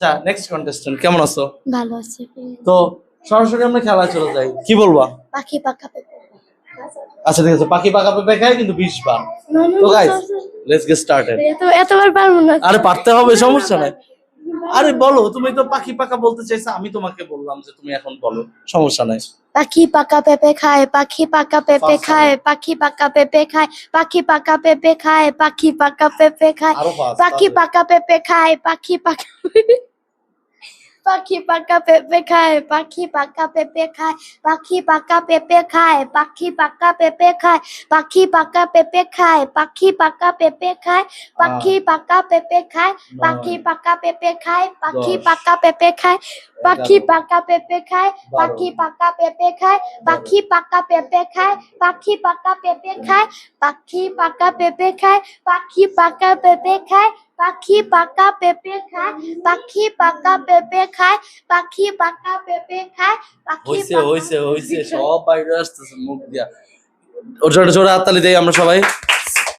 আচ্ছা next contestant কেমন আছো? ভালো আছে তো সরাসরি আমরা খেলা চলে যাই। কি বলবা? পাখি পেঁপে। আচ্ছা ঠিক আছে পাখি পেঁপে খায় কিন্তু বিশ বার তো গাইস লেটস গেট স্টার্টেড এত এতবার পারব না। আরে পারতে হবে সমস্যা নাই। আরে বলো তুমি তো পাখি পাকা বলতে চাইছো আমি তোমাকে বললাম যে তুমি এখন বলো সমস্যা নাই। পাখি পাকা পেঁপে খায় পাখি পাকা পেঁপে খায় পাখি পাকা পেঁপে খায় পাখি পাকা পেঁপে খায় পাখি পাকা পেঁপে খায় পাখি। পাকা পেঁপে খায় পাখি পাকা পাখি পাকা পেঁপে খায় পাখি পাকা পেঁপে খায় পাখি পাকা পেঁপে খায় পাখি পাকা পেঁপে খায় পাখি পাকা পেঁপে খায় পাখি পাকা পেঁপে খায় পাখি পাকা পেঁপে খায় পাখি নয়, পাকা পেঁপে খায় পাখি দশ, পাকা পেঁপে খায় পাখি এগারো, পাকা পেঁপে খায় বারো, পাখি পাকা পেঁপে খায় পাখি পাকা পেঁপে খায় পাখি পাকা পেঁপে খায় পাখি পাকা পেঁপে খায় পাখি পাকা পেঁপে খায় পাখি পাকা পেঁপে খায় পাখি পাকা পেঁপে খায় পাখি পাকা পেঁপে খায় পাখি হইছে হইছে হইছে সব বাইরে আসতেছে মুখ দিয়া। ওর জোরে জোরে হাততালি দেই আমরা সবাই।